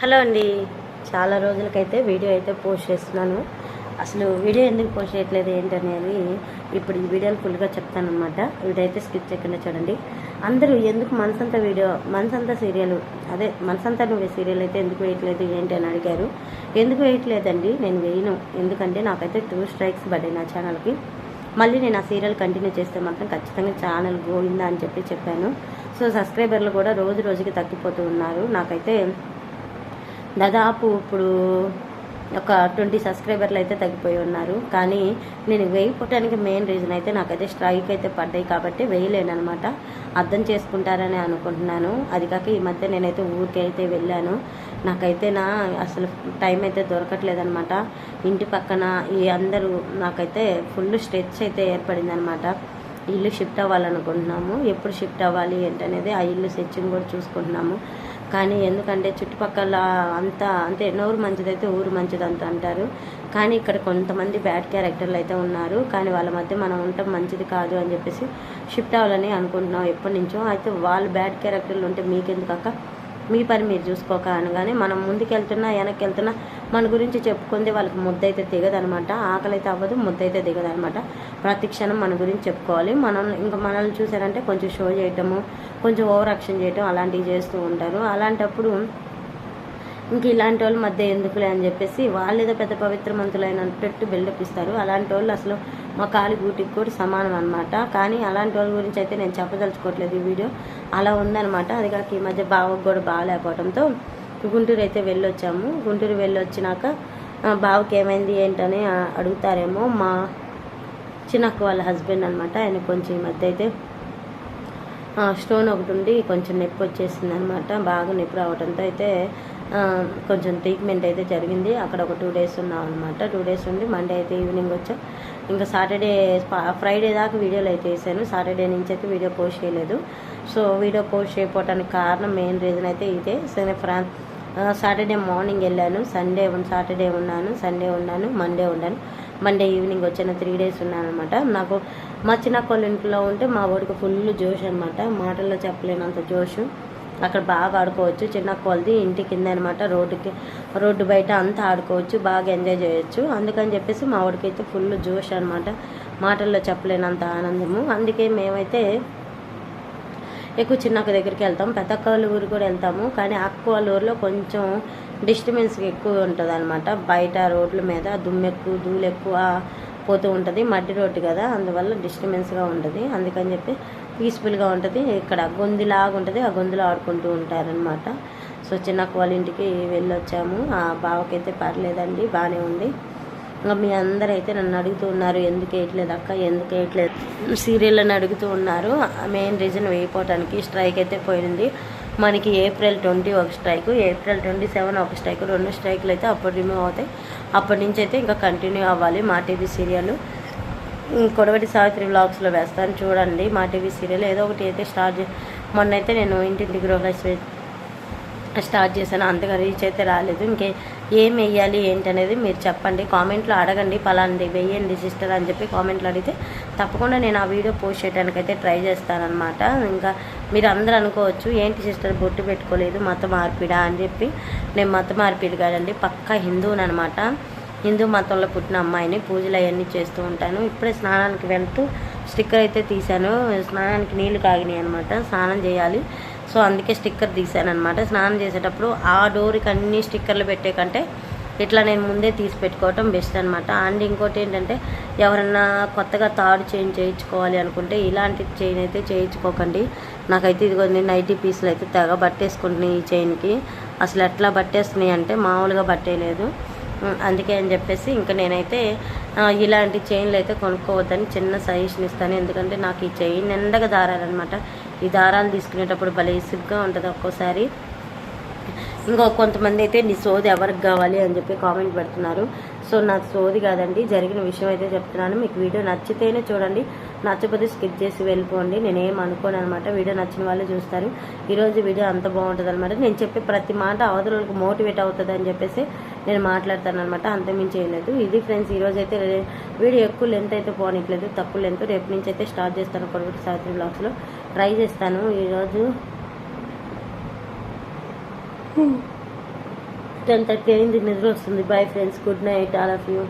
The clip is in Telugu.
హలో అండి. చాలా రోజులకైతే వీడియో అయితే పోస్ట్ చేస్తున్నాను. అసలు వీడియో ఎందుకు పోస్ట్ చేయట్లేదు ఏంటనేది ఇప్పుడు ఈ వీడియోలు ఫుల్గా చెప్తాను అనమాట వీడియో అయితే స్కిప్ చేయకుండా చూడండి. అందరూ ఎందుకు మనసంతా వీడియో మనసంతా సీరియల్ అదే మనసంతా నువ్వు సీరియల్ అయితే ఎందుకు వేయట్లేదు ఏంటి అని అడిగారు. ఎందుకు వేయట్లేదండి? నేను వేయను. ఎందుకంటే నాకైతే టూ స్ట్రైక్స్ పడ్డాయి నా ఛానల్కి. మళ్ళీ నేను ఆ సీరియల్ కంటిన్యూ చేస్తే మాత్రం ఖచ్చితంగా ఛానల్ గోయిందా అని చెప్పి చెప్పాను. సో సబ్స్క్రైబర్లు కూడా రోజు రోజుకి తగ్గిపోతూ ఉన్నారు. నాకైతే దాదాపు ఇప్పుడు ఒక ట్వంటీ సబ్స్క్రైబర్లు అయితే తగ్గిపోయి ఉన్నారు. కానీ నేను వేయిపోవటానికి మెయిన్ రీజన్ అయితే నాకైతే స్ట్రైక్ అయితే పడ్డాయి కాబట్టి వేయలేనమాట అర్థం చేసుకుంటారని అనుకుంటున్నాను. అది కాక ఈ మధ్య నేనైతే ఊరికి అయితే వెళ్ళాను. నాకైతే నా అసలు టైం అయితే దొరకట్లేదనమాట ఇంటి పక్కన ఈ అందరూ నాకైతే ఫుల్ స్ట్రెచ్ అయితే ఏర్పడింది అనమాట ఇల్లు షిఫ్ట్ అవ్వాలనుకుంటున్నాము. ఎప్పుడు షిఫ్ట్ అవ్వాలి ఏంటనేది ఆ ఇల్లు సెచ్చింగ్ కూడా చూసుకుంటున్నాము. కానీ ఎందుకంటే చుట్టుపక్కల అంతా అంటే నోరు మంచిదైతే ఊరు మంచిది అంత అంటారు. కానీ ఇక్కడ కొంతమంది బ్యాడ్ క్యారెక్టర్లు అయితే ఉన్నారు. కానీ వాళ్ళ మధ్య మనం ఉండటం మంచిది కాదు అని చెప్పేసి షిఫ్ట్ అవ్వాలని అనుకుంటున్నాం ఎప్పటి నుంచో. అయితే వాళ్ళు బ్యాడ్ క్యారెక్టర్లు ఉంటే మీకెందుకు అక్క? మీ పని మీరు చూసుకోక అనగానే మనం ముందుకెళ్తున్నా వెనక్కి వెళ్తున్నా మన గురించి చెప్పుకుంది వాళ్ళకి ముద్ద అయితే దిగదనమాట ఆకలి అయితే అవ్వదు ముద్ద అయితే దిగదనమాట. ప్రతి క్షణం మన గురించి చెప్పుకోవాలి. మనం ఇంకా మనల్ని చూసారంటే కొంచెం షో చేయటము కొంచెం ఓవర్ యాక్షన్ చేయటం అలాంటివి చేస్తూ ఉంటారు. అలాంటప్పుడు ఇంక ఇలాంటి వాళ్ళ మధ్య ఎందుకులే అని చెప్పేసి వాళ్ళు ఏదో పెద్ద పవిత్రమంతులైనట్టు బిల్డప్ ఇస్తారు. అలాంటి వాళ్ళు అసలు మా కాలి గూటికి కూడా సమానం అనమాట కానీ అలాంటి వాళ్ళ గురించి అయితే నేను చెప్పదలుచుకోవట్లేదు ఈ వీడియో. అలా ఉందనమాట అది కాక ఈ మధ్య బావకు కూడా బాగాలేకపోవడంతో గుంటూరు అయితే వెళ్ళొచ్చాము. గుంటూరు వెళ్ళొచ్చినాక బావకి ఏమైంది ఏంటని అడుగుతారేమో మా చిన్నక్క వాళ్ళ హస్బెండ్ అనమాట ఆయన కొంచెం ఈ మధ్య అయితే స్టోన్ ఒకటి ఉండి కొంచెం నొప్పి వచ్చేసింది అనమాట బాగా నొప్పి రావడంతో అయితే కొంచెం ట్రీట్మెంట్ అయితే జరిగింది. అక్కడ ఒక టూ డేస్ ఉన్నాం అనమాట టూ డేస్ ఉండి మండే అయితే ఈవినింగ్ వచ్చాం. ఇంకా సాటర్డే ఫ్రైడే దాకా వీడియోలు అయితే వేసాను. సాటర్డే నుంచి అయితే వీడియో పోస్ట్ చేయలేదు. సో వీడియో పోస్ట్ చేయకపోవడానికి కారణం మెయిన్ రీజన్ అయితే ఇదే. సరే ఫ్రా సాటర్డే మార్నింగ్ వెళ్ళాను. సండే సాటర్డే ఉన్నాను. సండే ఉన్నాను. మండే ఉన్నాను మండే ఈవినింగ్ వచ్చిన త్రీ డేస్ ఉన్నాను అనమాట నాకు మా చిన్నకోళ్ళ ఇంట్లో ఉంటే మా వాడికి ఫుల్ జోష్ అనమాట మాటల్లో చెప్పలేనంత జోష్. అక్కడ బాగా ఆడుకోవచ్చు. చిన్న వాళ్ళది ఇంటి కింద అనమాట రోడ్డుకి రోడ్డు బయట అంతా ఆడుకోవచ్చు. బాగా ఎంజాయ్ చేయొచ్చు. అందుకని చెప్పేసి మా వాడికి అయితే ఫుల్ జోష్ అనమాట మాటల్లో చెప్పలేనంత ఆనందము. అందుకే మేమైతే ఎక్కువ చిన్నక్క దగ్గరికి వెళ్తాం. పెద్దక్క వాళ్ళ ఊరు కూడా వెళ్తాము. కానీ అక్క వాళ్ళ ఊరిలో కొంచెం డిస్టర్బెన్స్ ఎక్కువ ఉంటుంది అనమాట బయట రోడ్ల మీద దుమ్మెక్కు ధూళెక్కువ పోతూ ఉంటుంది మట్టి రోడ్డు కదా అందువల్ల డిస్టర్బెన్స్గా ఉంటుంది. అందుకని చెప్పి పీస్ఫుల్గా ఉంటుంది. ఇక్కడ గొంతులాగా ఉంటుంది ఆ గొంతులో ఆడుకుంటూ ఉంటారనమాట సో చిన్నక్క వాళ్ళ ఇంటికి వెళ్ళొచ్చాము. ఆ బావకైతే పర్లేదండి బాగానే ఉంది. ఇంకా మీ అందరూ అయితే నన్ను అడుగుతూ ఉన్నారు ఎందుకు వేయట్లేదు అక్క? ఎందుకు వేయట్లేదు? సీరియల్ అని అడుగుతూ ఉన్నారు. మెయిన్ రీజన్ వేయిపోవటానికి స్ట్రైక్ అయితే పోయింది. మనకి ఏప్రిల్ ట్వంటీ ఒక స్ట్రైక్ ఏప్రిల్ ట్వంటీ సెవెన్ ఒక స్ట్రైక్ రెండు స్ట్రైకులు అయితే అప్పుడు రిమూవ్ అవుతాయి. అప్పటి నుంచి అయితే ఇంకా కంటిన్యూ అవ్వాలి మా టీవీ సీరియల్. కొడవటి సావిత్రి బ్లాగ్స్లో వేస్తాను చూడండి మా టీవీ సీరియల్. ఏదో ఒకటి అయితే స్టార్ట్ మొన్నైతే మొన్న అయితే నేను ఇంటింటి గృహలక్ష్మి స్టార్ట్ చేశాను. అంతగా రీచ్ అయితే రాలేదు. ఇంకే ఏం వేయాలి ఏంటనేది మీరు చెప్పండి. కామెంట్లో అడగండి. పలాంటి వేయండి సిస్టర్ అని చెప్పి కామెంట్లో అడిగితే తప్పకుండా నేను ఆ వీడియో పోస్ట్ చేయడానికి అయితే ట్రై చేస్తానమాట ఇంకా మీరు అందరూ అనుకోవచ్చు ఏంటి సిస్టర్ బొట్టు పెట్టుకోలేదు? మత మార్పిడా? అని చెప్పి నేను మత మార్పిడి కాదండి పక్కా హిందువునమాట హిందూ మతంలో పుట్టిన అమ్మాయిని పూజలు అవన్నీ చేస్తూ ఉంటాను. ఇప్పుడే స్నానానికి వెళ్తూ స్టిక్కర్ అయితే తీశాను. స్నానానికి నీళ్ళు కాగినాయి అనమాట స్నానం చేయాలి. సో అందుకే స్టిక్కర్ తీసాను అనమాట స్నానం చేసేటప్పుడు ఆ డోర్కి అన్ని స్టిక్కర్లు పెట్టే కంటే ఇట్లా నేను ముందే తీసి పెట్టుకోవటం బెస్ట్ అనమాట అండ్ ఇంకోటి ఏంటంటే ఎవరన్నా కొత్తగా తాడు చైన్ చేయించుకోవాలి అనుకుంటే ఇలాంటి చైన్ అయితే చేయించుకోకండి. నాకైతే ఇదిగోండి నైటీ పీసులు అయితే తెగ బట్టేసుకుంటున్నాయి ఈ చైన్కి. అసలు ఎట్లా బట్టేస్తున్నాయి అంటే మామూలుగా బట్టేయలేదు అందుకే అని చెప్పేసి ఇంకా నేనైతే ఇలాంటి చైన్లు అయితే కొనుక్కోవద్దని చిన్న సజెషన్ ఇస్తాను. ఎందుకంటే నాకు ఈ చైన్ నిండగా దారాలన్నమాట. ఈ దారాలు తీసుకునేటప్పుడు భలే ఇసుగ్గా ఉంటుంది ఒక్కోసారి. ఇంకో కొంతమంది అయితే నీ సోది ఎవరికి కావాలి? అని చెప్పి కామెంట్ పెడుతున్నారు. సో నాకు సోది కాదండి జరిగిన విషయం అయితే చెప్తున్నాను. మీకు వీడియో నచ్చితేనే చూడండి. నచ్చకపోతే స్కిప్ చేసి వెళ్ళిపోండి. నేనేం అనుకోను అనమాట. వీడియో నచ్చిన వాళ్ళు చూస్తారు. ఈరోజు వీడియో అంత బాగుంటుంది అనమాట. నేను చెప్పే ప్రతి మాట అవతలకు మోటివేట్ అవుతుంది అని చెప్పేసి నేను మాట్లాడతాను అనమాట. అంతమించి చేయలేదు ఇది ఫ్రెండ్స్ ఈరోజు అయితే వీడియో ఎక్కువ లెంత్ అయితే పోనట్లేదు తక్కువ లెంత్. రేపు నుంచి అయితే స్టార్ట్ చేస్తాను కొడుకు సావిత్రి బ్లాగ్స్లో. ట్రై చేస్తాను ఈరోజు. టెన్ థర్టీ అయింది నిద్ర వస్తుంది. Bye friends good night all of you